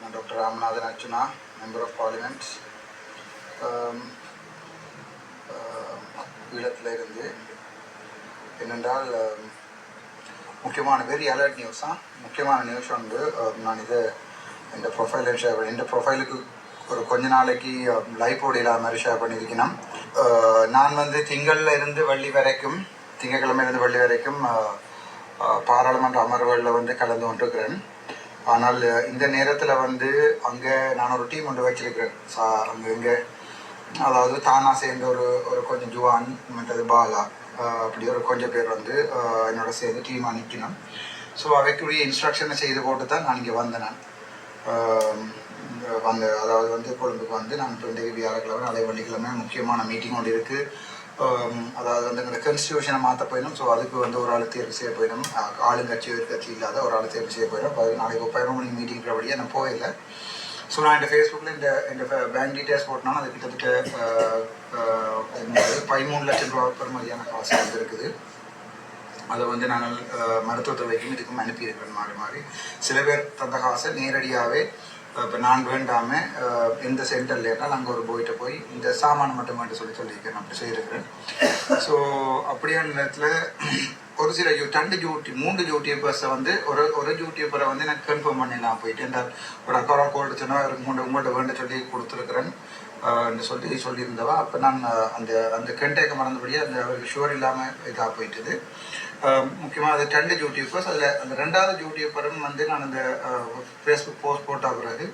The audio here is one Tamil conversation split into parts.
நான் doctor Ramanathan Archuna member of parliament ஈழத்தில் இருந்து. என்னென்றால் முக்கியமான வெரி அலர்ட் நியூஸாக முக்கியமான நியூஸ் வந்து நான் இதை இந்த ப்ரொஃபைல ஷேர் பண்ணி இந்த ப்ரொஃபைலுக்கு ஒரு கொஞ்ச நாளைக்கு லைஃப் ஓடியில் மாதிரி ஷேர் பண்ணியிருக்கணும். நான் வந்து திங்கள்ல இருந்து வெள்ளி வரைக்கும் திங்கட்கிழமை இருந்து வரைக்கும் பாராளுமன்ற அமர்வுகளில் வந்து கலந்து கொண்டிருக்கிறேன். ஆனால் இந்த நேரத்தில் வந்து அங்கே நான் ஒரு டீம் ஒன்று வச்சிருக்கிறேன். சா அங்கே இங்கே. அதாவது தானா சேர்ந்த ஒரு ஒரு கொஞ்சம் ஜுவான் மற்றது பாலா அப்படி ஒரு கொஞ்சம் பேர் வந்து என்னோட சேர்ந்து டீமாக நிற்கணும் ஸோ அவைக்குரிய இன்ஸ்ட்ரக்ஷனை செய்து போட்டு தான் நான் இங்கே வந்தேன் நான். அதாவது வந்து கொழும்புக்கு வந்து நான் இப்போ இன்றைக்கு வியாழக்கிழமை அதே வெள்ளிக்கிழமை முக்கியமான மீட்டிங் ஒன்று இருக்குது அதாவது வந்து எங்களோட கன்ஸ்டியூஷனை மாற்ற போயிடும் ஸோ அதுக்கு வந்து ஒரு ஆள் தேர்வு செய்ய போயிடும் ஆ- ஆளுங்கட்சி எதிர்கட்சி இல்லாத ஒரு ஆள் தேர்வு செய்ய போயிடும் அப்போ அது நாளைக்கு ஒரு பதினொரு மணி மீட்டிங்கிறபடியே நான் போயிடல ஸோ நான் இந்த ஃபேஸ்புக்கில் இந்த இந்த பேங்க் டீட்டெயில்ஸ் போட்டனால அது கிட்டத்தட்ட பதிமூணு லட்சம் ரூபா மாதிரியான காசு வந்து இருக்குது. அதை வந்து நாங்கள் அஹ், மருத்துவத்துறைக்கும் இதுக்கும் அனுப்பியிருக்கிறோம் மாறி மாறி. சில பேர் தந்த காசை நேரடியாகவே இப்போ நான் வேண்டாமல் எந்த சென்டரில் இருந்தால் அங்கே ஒரு போயிட்டு போய் இந்த சாமான் மட்டும் சொல்லி சொல்லியிருக்கேன் அப்படி செய்திருக்கிறேன். ஸோ அப்படியான நேரத்தில் ஒரு சில யூ ரெண்டு ஜூட்டி மூன்று யூடியூபர்ஸை வந்து ஒரு ஒரு ஜூட்டியூபரை வந்து எனக்கு கன்ஃபார்ம் பண்ணி நான் போயிட்டு இந்த ஒரு அக்கௌரா கோல்டு சொன்னால் உங்கள்கிட்ட உங்கள்கிட்ட வேண்ட சொல்லி கொடுத்துருக்குறேன். என்று சொல்லி சொல்லியிருந்தவா. அப்போ நான் அந்த அந்த கண்டேக்க மறந்தபடியே அந்த அவருக்கு ஷுவர் இல்லாமல் இதாக போயிட்டுது. முக்கியமாக அது ரெண்டு பர்ஸ் அதில் அந்த ரெண்டாவது யூடியூபரும் வந்து நான் அந்த ஃபேஸ்புக் போஸ்ட் போட்டால் பிறகு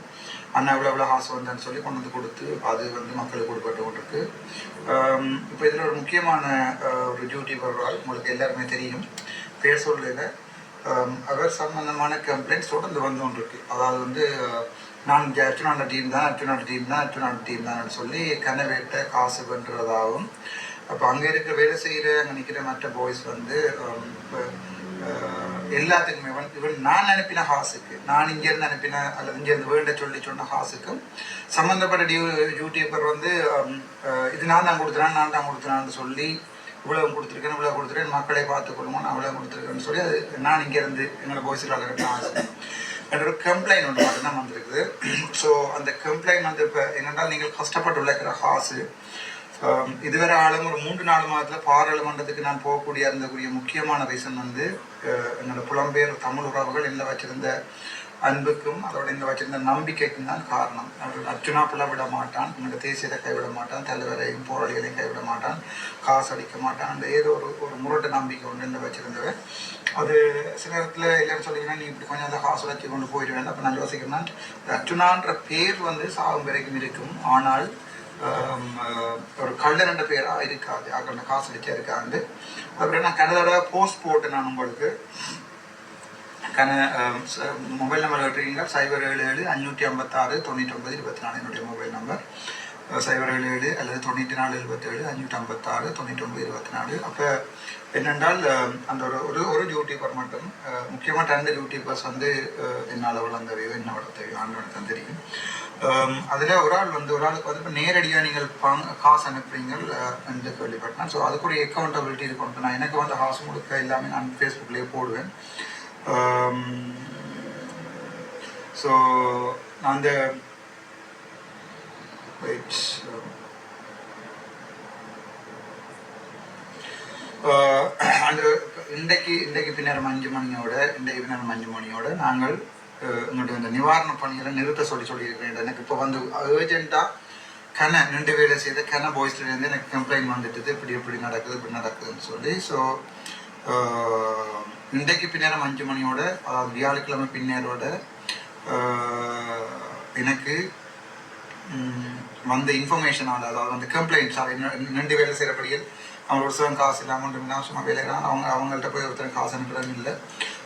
அண்ணா இவ்வளோ இவ்வளோ காசு வந்தேன்னு சொல்லி கொண்டு வந்து கொடுத்து அது வந்து மக்களுக்கு கொடுப்பட்டு கொண்டிருக்கு. இப்போ இதில் ஒரு முக்கியமான ஒரு டியூட்டி பர்வால் உங்களுக்கு எல்லாருமே தெரியும். பேர் சொல்லல. அவர் சம்பந்தமான கம்ப்ளைண்ட்ஸ் தொடர்ந்து வந்து கொண்டிருக்கு அதாவது வந்து நான் இங்கே அர்ச்சுனாண்ட டீம் தான் அர்ச்சுனாண்ட டீம் தான் அர்ச்சுனாண்ட டீம் தான் சொல்லி கனவேட்ட காசு பண்ணுறதாகவும் அப்போ அங்கே இருக்க வேலை செய்கிற அங்கே நிற்கிற மற்ற பாய்ஸ் வந்து எல்லாத்துக்குமே வந்து இவன் நான் அனுப்பின ஹாஸுக்கு நான் இங்கேருந்து அனுப்பின அல்லது இங்கேருந்து வேண்ட சொல்லி சொன்ன ஹாஸுக்கும் சம்மந்தப்பட்ட டியூ யூடியூபர் வந்து இது நான் தான் கொடுத்துறேன் நான் தான் கொடுத்துறான்னு சொல்லி இவ்வளவு கொடுத்துருக்கேன் இவ்வளவு கொடுத்துருக்கேன் மக்களை பார்த்துக்கொள்ளுமோ நான் இவ்வளவு கொடுத்துருக்கேன்னு சொல்லி அது நான் இங்கேருந்து எங்களை பாய்ஸில் கட்ட ஆசை. என்ற ஒரு கம்ப்ளைண்ட் ஒன்று மட்டும்தான் வந்திருக்குது. ஸோ அந்த கம்ப்ளைண்ட் வந்து இப்போ என்னென்றால் நீங்கள் கஷ்டப்பட்டு உழைக்கிற காசு இதுவரை ஆளும் ஒரு மூன்று நாலு மாதத்தில் பாராளுமன்றத்துக்கு நான் போகக்கூடிய இருந்தக்கூடிய முக்கியமான ரீசன் வந்து என்னோட புலம்பெயர் தமிழ் உறவுகள் இல்லை வச்சிருந்த அன்புக்கும் அதோட இந்த வச்சிருந்த நம்பிக்கைக்கும் தான் காரணம். அவர்கள் அர்ஜுனா பிள்ளை விட மாட்டான் என்னோட தேசியத்தை கைவிட மாட்டான் தலைவரையும் போராளிகளையும் கைவிட மாட்டான் காசு அடிக்க மாட்டான் அந்த ஏதோ ஒரு ஒரு முரட்டு நம்பிக்கை ஒன்று என்ன வச்சிருந்தவன் அது சில இடத்துல இல்லைன்னு சொல்லிங்கன்னா நீ இப்படி கொஞ்சம் அந்த காசு வச்சு கொண்டு போயிடுவேன். அப்போ நான் யோசிக்கிறேன்னா அர்ஜுனான்ற பேர் வந்து சாகும் வரைக்கும் இருக்கும். ஆனால் ஒரு கள்ள என்ற பேராக இருக்காது அக்கண்ட காசு வச்சா இருக்காது அப்புறம் நான் கனதோட போஸ்ட் போட்டு நான் உங்களுக்கு. மொபைல் நம்பர் கேட்டிருக்கீங்க. சைபர் ஏழு ஏழு அஞ்சூற்றி ஐம்பத்தாறு தொண்ணூற்றி ஒன்பது இருபத்தி நாலு என்னுடைய மொபைல் நம்பர். சைபர் ஏழு ஏழு அல்லது தொண்ணூற்றி நாலு எழுபத்தேழு அஞ்சூற்றி ஐம்பத்தாறு தொண்ணூற்றி ஒன்பது இருபத்தி நாலு. அப்போ என்னென்றால் அந்த ஒரு ஒரு ஒரு யூடியூபர் மட்டும் முக்கியமாக ரெண்டு யூடியூபர்ஸ் வந்து அஹ், என்னால் வளர்ந்தவையோ என்னோட தெரியும் ஆண்டோட தெரியும். அதில் ஒரு ஆள் வந்து ஒரு ஆளுக்கு வந்து இப்போ நேரடியாக நீங்கள் பணம் காசு அனுப்புறீங்க என்று கேள்விப்பட்டேன். ஸோ அதுக்குரிய அக்கௌண்டபிலிட்டி இது கொண்டு நான் எனக்கு வந்து காசு கொடுக்க எல்லாமே நான் ஃபேஸ்புக்லேயே போடுவேன். Um, ஸோ நான் அந்த uh, அந்த இன்றைக்கு இன்றைக்கு பின்னர் அஞ்சு மணியோட இன்றைக்கு பின்னர் அஞ்சு மணியோட நாங்கள் uh, அஹ், இந்த நிவாரண பணிகளை நிறுத்த சொல்லி சொல்லியிருக்கிறேன் எனக்கு இப்போ வந்து ஏர்ஜென்ட்டாக கன நின்று வேலை செய்த கன பாய்ஸ்லேருந்து எனக்கு கம்ப்ளைண்ட் வந்துட்டுது. இப்படி இப்படி நடக்குது இப்படி நடக்குதுன்னு சொல்லி ஸோ இன்றைக்கு பின்னேரம் அஞ்சு மணியோட அதாவது வியாழக்கிழமை பின்னேரோட எனக்கு வந்த இன்ஃபர்மேஷனால் அதாவது அந்த கம்ப்ளைண்ட்ஸ் அதை நின்று வேலை செய்கிறபடியில் அவங்க ஒரு சிவன் காசு இல்லாமல் சும்மா வேலைகிறான் அவங்க அவங்கள்ட்ட போய் ஒருத்தர் காசு அனுப்புறது இல்லை.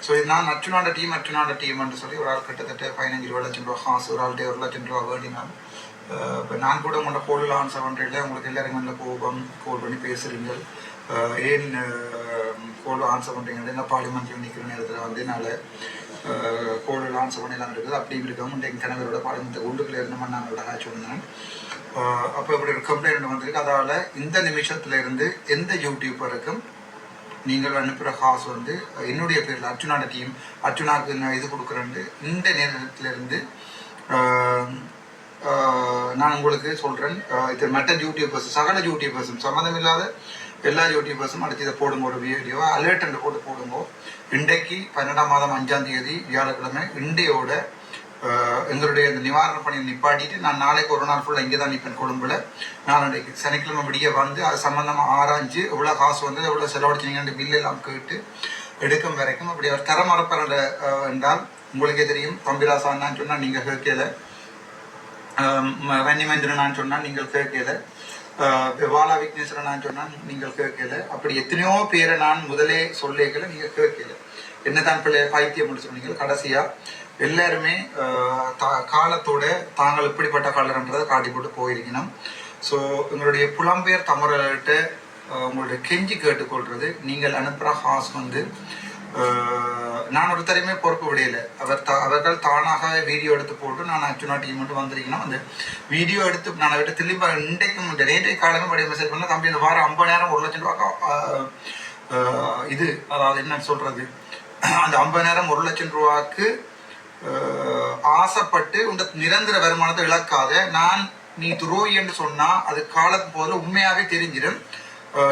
ஸோ இது நான் அச்சுனாண்ட டீம் அச்சுனாண்ட டீம்னு சொல்லி ஒரு ஆள் கிட்டத்தட்ட பதினஞ்சு இருபது லட்சம் ரூபா காசு ஒரு ஆள்கிட்ட ஒரு லட்சம் ரூபா வேண்டினாலும் இப்போ நான் கூட உங்களோட கோல் ஆன்சர் பண்ணுறீங்களே உங்களுக்கு எல்லாருமே நல்ல கோபம் கோல் பண்ணி பேசுகிறீங்க ஏன் கோல் ஆன்சர் பண்ணுறீங்க என்ன பார்லிமெண்ட்டில் நிற்கிற நேரத்தில் வந்து என்னால் கோலில் ஆன்சர் பண்ணலாம் இருக்குது. அப்படி இருக்கவும் எங்கள் கணவரோட பார்லிமெண்ட் உள்ளுக்குள்ள இருந்த நாங்களோட ஆச்சு வந்தேன் அப்போ இப்படி ஒரு கம்ப்ளைண்ட் வந்திருக்கு. அதால் இந்த நிமிஷத்துல இருந்து எந்த யூடியூபருக்கும் நீங்கள் அனுப்புகிற காசு வந்து என்னுடைய பேரில் அர்ஜுனாட டீம் அர்ஜுனாவுக்கு நான் இது கொடுக்குறேன்ட்டு இந்த நேரத்திலிருந்து நான் உங்களுக்கு சொல்கிறேன் இது மற்ற யூடியூபர்ஸ் சகல யூடியூபர்ஸும் சம்மந்தம் இல்லாத எல்லா யூடியூபர்ஸும் அடுத்து இதை போடுங்க ஒரு வீடியோ அலர்ட் என்று போட்டு போடுங்க. இன்றைக்கு பன்னெண்டாம் மாதம் அஞ்சாம் தேதி வியாழக்கிழமை இண்டையோட எங்களுடைய அந்த நிவாரண பணியை நிப்பாட்டிட்டு நான் நாளைக்கு ஒரு நாள் ஃபுல்லாக இங்கே தான் நிற்பேன் கொழும்புல. நாளைக்கு சனிக்கிழமை விடிய வந்து அது சம்மந்தமாக ஆராய்ஞ்சு எவ்வளோ காசு வந்து எவ்வளோ செலவழிச்சிங்கன்னு பில் எல்லாம் கேட்டு எடுக்கும் வரைக்கும் அப்படி அவர் தர மறப்பற என்றால் உங்களுக்கே தெரியும் தம்பிராசான்னு சொன்னால் நீங்கள் கேட்கல. வன்னிமேந்திரன் சொன்னால் நீங்கள் கேட்கல. வாலா விக்னேஸ்வரனான்னு சொன்னால் நீங்கள் கேட்கல. அப்படி எத்தனையோ பேரை நான் முதலே சொல்லேக்கல நீங்கள் கேட்கல. என்னதான் பிள்ளை பைத்தியம் சொன்னீங்க கடைசியாக எல்லாருமே தா- காலத்தோட தாங்கள் இப்படிப்பட்ட கலர்ன்றதை காட்டி போட்டு போயிருக்கணும். ஸோ உங்களுடைய புலம்பெயர் தமிழர்கிட்ட உங்களுடைய கெஞ்சி கேட்டுக்கொள்றது நீங்கள் அனுப்புகிற ஹாஸ் வந்து நான் ஒருத்தரையுமே பொறுப்பு விடையில அவர் தா அவர்கள் தானாக வீடியோ எடுத்து போட்டு நான் ஆக்சுவலாக டீம் மட்டும் வந்திருக்கீங்கன்னா அந்த வீடியோ எடுத்து நான் அவர்கிட்ட திரும்ப இன்றைக்கும் இந்த நேற்றைய காலமே படி மெசேஜ் பண்ணால். தம்பி இந்த வாரம் ஐம்பதாயிரம் ஒரு லட்சம் ரூபா இது அதாவது என்ன சொல்கிறது அந்த ஐம்பது நேரம் ஒரு லட்சம் ரூபாய்க்கு ஆசைப்பட்டு உங்க நிரந்தர வருமானத்தை இழக்காத நான் நீ துரோகி என்று சொன்னா அது காலத்து போது உண்மையாவே தெரிஞ்சிடும்.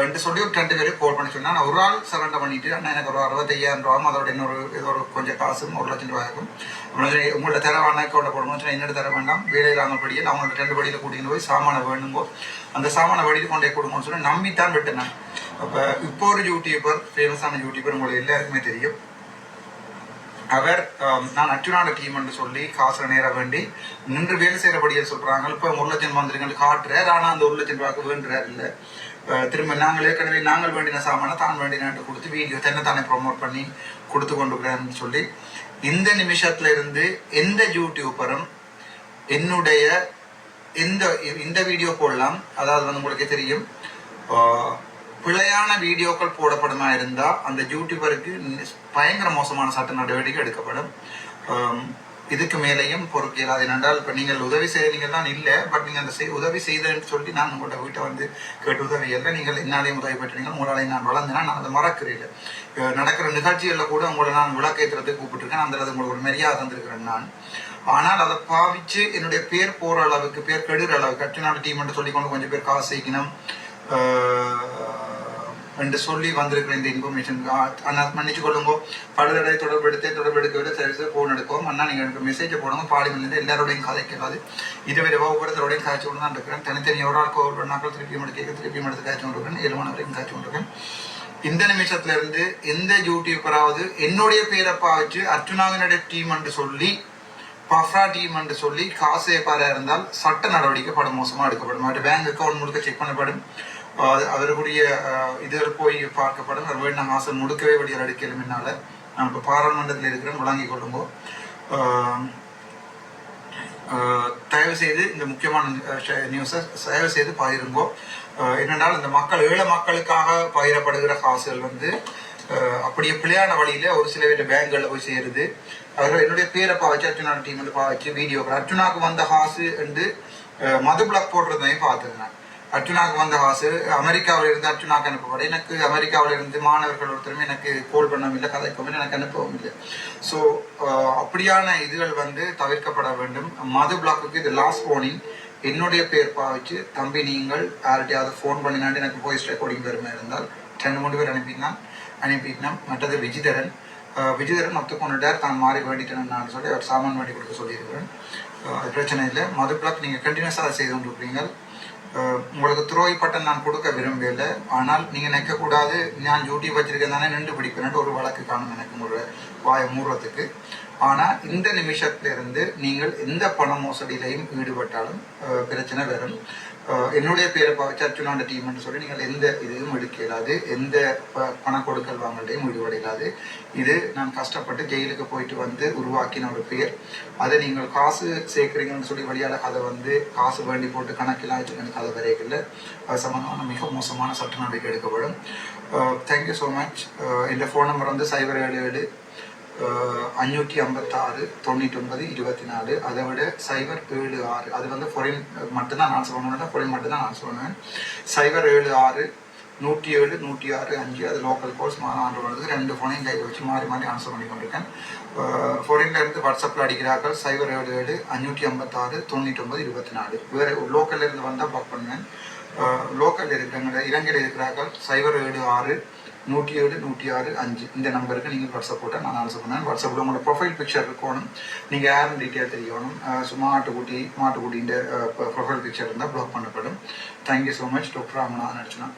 என்று சொல்லி ஒரு ரெண்டு பேரும் கோல் பண்ணி சொன்னால் நான் ஒரு ஆள் சரண்டர் பண்ணிட்டு அண்ணா எனக்கு ஒரு அறுபத்தையாயிரம் ரூபாயும் அதோட இன்னொரு ஏதோ ஒரு கொஞ்சம் காசும் ஒரு லட்சம் ரூபாய் ஆகும் உங்கள்ட்ட தர வேணா அக்கௌண்ட்டை போடணும் என்னோட தர வேண்டாம். வேலை இல்லாமல் படியில் அவங்கள்ட்ட ரெண்டு படியில் கூட்டிகிட்டு போய் சாமானை வேணுங்கோ. அந்த சாமானை வடிட்டு கொண்டே கொடுங்கன்னு சொல்லி நம்பித்தான் விட்டேன் நான். அப்போ இப்போ ஒரு யூடியூபர் ஃபேமஸான யூடியூபர் உங்களுக்கு எல்லாருக்குமே தெரியும். அவர் நான் அச்சுனாட டீம் என்று சொல்லி காசு நேர வேண்டி நின்று வேலை செய்யறபடியே சொல்றாங்க. இப்போ ஒரு லட்சம் வந்துருங்க காட்டுறார். ஆனால் அந்த ஒரு லட்சம் ரூபாய்க்கு வேண்டுறார் இல்லை. திரும்ப நாங்கள் ஏற்கனவே நாங்கள் வேண்டின சாமானை தான் வேண்டினாட்டு கொடுத்து வீடியோ தன்னைத்தானே ப்ரொமோட் பண்ணி கொடுத்து கொண்டு சொல்லி இந்த நிமிஷத்துல இருந்து எந்த யூடியூபரும் என்னுடைய இந்த இந்த வீடியோ போடலாம். அதாவது வந்து உங்களுக்கே தெரியும். ஆஹ், பிழையான வீடியோக்கள் போடப்படுமா இருந்தால் அந்த யூடியூபருக்கு பயங்கர மோசமான சட்ட நடவடிக்கை எடுக்கப்படும். இதுக்கு மேலேயும் பொறுக்க இயலாது ஏனென்றால் இப்போ நீங்கள் உதவி செய்கிறீங்க தான் இல்லை பட் நீங்கள் அந்த செய் உதவி செய்தேன்னு சொல்லி நான் உங்கள்கிட்ட வீட்டை வந்து கேட்டு உதவி இல்லை. நீங்கள் என்னாலையும் உதவி பெற்றீங்க உங்களாலையும் நான் வளர்ந்தேன்னா நான் அதை மறக்கிறேன். நடக்கிற நிகழ்ச்சிகளில் கூட உங்களை நான் விளக்கேற்றுறதுக்கு கூப்பிட்டுருக்கேன். அந்த அது உங்களுக்கு ஒரு மரியாதை தந்திருக்கிறேன் நான். ஆனால் அதை பாவிச்சு என்னுடைய பேர் போகிற அளவுக்கு பேர் கெடுற அளவுக்கு கட்டுநாடு டீம் என்று சொல்லி கொண்டு கொஞ்சம் பேர் காசு சேர்க்கணும். என்று சொல்லி வந்திருக்கிற இந்த இன்ஃபர்மேஷன் அண்ணா மன்னிச்சு கொள்ளுங்க. பலதடவை தொடர்பு எடுத்து தொடர்பு எடுக்க விட சரி ஃபோன் எடுக்கவும் அண்ணா நீங்கள் எனக்கு மெசேஜை போடுங்க. பாலிமன்லேருந்து எல்லாரோடையும் கதைக்கிறாது இதுவரை ஒவ்வொருத்தரோடையும் காய்ச்சி கொண்டு தான் இருக்கிறேன். தனித்தனி ஒரு ஆள் கோவில் பண்ணாக்கள் திருப்பியும் எடுக்க திருப்பியும் எடுத்து காய்ச்சி கொண்டிருக்கேன் ஏழு மணி வரைக்கும் காய்ச்சி கொண்டிருக்கேன் இந்த நிமிஷத்துல இருந்து எந்த யூடியூபராவது என்னுடைய பேரை பாவிச்சு அர்ஜுனாவினுடைய டீம் என்று சொல்லி பஃப்ரா டீம் என்று சொல்லி காசு ஏப்பாரா இருந்தால் சட்ட நடவடிக்கை படம் மோசமாக எடுக்கப்படும். அவருடைய பேங்க் அக்கௌண்ட் முழுக்க செக் பண்ணப்படும். அவருடைய இதில் போய் பார்க்கப்படும். அவர் வேண்ட மாதம் முழுக்கவே வடிகள் அடிக்கலும் என்னால் நான் இப்போ பாராளுமன்றத்தில் இருக்கிறேன். வழங்கிக் கொள்ளுங்கோ. தயவு செய்து இந்த முக்கியமான நியூஸை தயவு செய்து பகிருங்கோ. என்னென்றால் இந்த மக்கள் ஏழை மக்களுக்காக பகிரப்படுகிற காசுகள் வந்து அப்படியே பிள்ளையான வழியில ஒரு சில பேர் பேங்க்களில் போய் சேருது. அவர்கள் என்னுடைய பேரை பாவச்சு அர்ஜுனா டீம் வந்து பாவச்சு வீடியோ அர்ஜுனாவுக்கு வந்த காசு என்று மது பிளாக் போடுறதையும் பார்த்துருந்தேன். அர்ஜுனாக்கு வந்த வாசு அமெரிக்காவில் இருந்து அர்ஜுனாக்கு அனுப்பப்படும். எனக்கு அமெரிக்காவில் இருந்து மாணவர்கள் ஒருத்தருமே எனக்கு கோல் பண்ணவும் இல்லை கதைக்கவும் எனக்கு அனுப்பவும் இல்லை. ஸோ அப்படியான இதுகள் வந்து தவிர்க்கப்பட வேண்டும். மது பிளாக்குக்கு இது லாஸ்ட் வார்னிங் என்னுடைய பேர் பாவிச்சு தம்பி நீங்கள் யார்கிட்டயாவது ஃபோன் பண்ணினாண்டு எனக்கு வாய்ஸ் ரெக்கார்டிங் பெருமை இருந்தால் ரெண்டு மூணு பேர் அனுப்பினான் அனுப்பிட்டோம் மற்றது விஜிதரன். அஹ் விஜிதரன் ஒத்துக்கொண்டுட்டார். தான் மாறி வேண்டிட்டேன் நான் சொல்லி அவர் சாமான் வேண்டி கொடுக்க சொல்லியிருக்கிறேன் அது பிரச்சனை இல்லை. மது பிளாக் நீங்கள் கண்டினியூஸாக அதை செய்து கொண்டிருக்கிறீங்க உங்களுக்கு துரோகி பட்டம் நான் கொடுக்க விரும்பல ஆனால் நீங்கள் நிற்கக்கூடாது நான் டியூட்டி வச்சிருக்கேன் தானே நின்று பிடிப்பேன்ட்டு ஒரு வழக்கு காணும் எனக்கு ஒரு வாயை மூடுறதுக்கு. ஆனால் இந்த நிமிஷத்திலிருந்து நீங்கள் எந்த பண மோசடியிலையும் ஈடுபட்டாலும் பிரச்சனை வரும். என்னுடைய பேரை பாவச்சு அர்ச்சுனாண்ட டீம்னு சொல்லி நீங்கள் எந்த இதுவும் எடுக்க இயலாது எந்த ப- பண கொடுக்கல் வாங்கலையும் ஈடுபட இது நான் கஷ்டப்பட்டு ஜெயிலுக்கு போயிட்டு வந்து உருவாக்கின ஒரு பேர் அதை நீங்கள் காசு சேர்க்குறீங்கன்னு சொல்லி வழியால் அதை வந்து காசு வேண்டி போட்டு கணக்கெல்லாம் வச்சுக்கணும் கதை வரைக்கல அது சம்மந்தமான மிக மோசமான சட்ட நடவடிக்கை எடுக்கப்படும். தேங்க்யூ ஸோ மச் இந்த ஃபோன் நம்பர் வந்து சைபர் ஏழு ஏழு அஞ்சூற்றி ஐம்பத்தாறு தொண்ணூற்றி ஒன்பது இருபத்தி நாலு. அதை விட சைபர் ஏழு ஆறு. அது வந்து ஃபொரின் மட்டும்தான் நான் சொல்லணும் ஃபொரின் மட்டும்தான் நான் சொல்லுவேன். சைபர் ஏழு ஆறு நூற்றி ஏழு நூற்றி ஆறு அஞ்சு அது லோக்கல் கோர்ஸ் ஆண்டு வருது ரெண்டு ஃபோனையும் கையில் வச்சு மாறி மாறி ஆன்சர் பண்ணி கொண்டிருக்கேன். ஃபாரின்ல இருந்து வாட்ஸ்அப்பில் அடிக்கிறார்கள். சைபர் ஏழு ஏழு அஞ்சூற்றி ஐம்பத்தாறு தொண்ணூற்றி ஒன்பது இருபத்தி நாலு. வேறு லோக்கல்லேருந்து வந்தால் பார்க் பண்ணுவேன். லோக்கல் இருக்கிறவங்க இலங்கையில் இருக்கிறார்கள். சைபர் ஏழு ஆறு நூற்றி ஏழு நூற்றி ஆறு அஞ்சு. இந்த நம்பருக்கு நீங்கள் வாட்ஸ்அப் போட்டால் நான் ஆன்சர் பண்ணேன் வாட்ஸ்அப்பில் உங்களோட ப்ரொஃபைல் பிக்சர் இருக்கணும். நீங்கள் யாரும் டீட்டெயில் தெரியணும். சும்மா ஆட்டுக்குட்டி மாட்டுக்குட்டின்ற ப்ரொஃபைல் பிக்சர் இருந்தால் ப்ளாக் பண்ணப்படும். Thank you so much doctor Ramanathan Archuna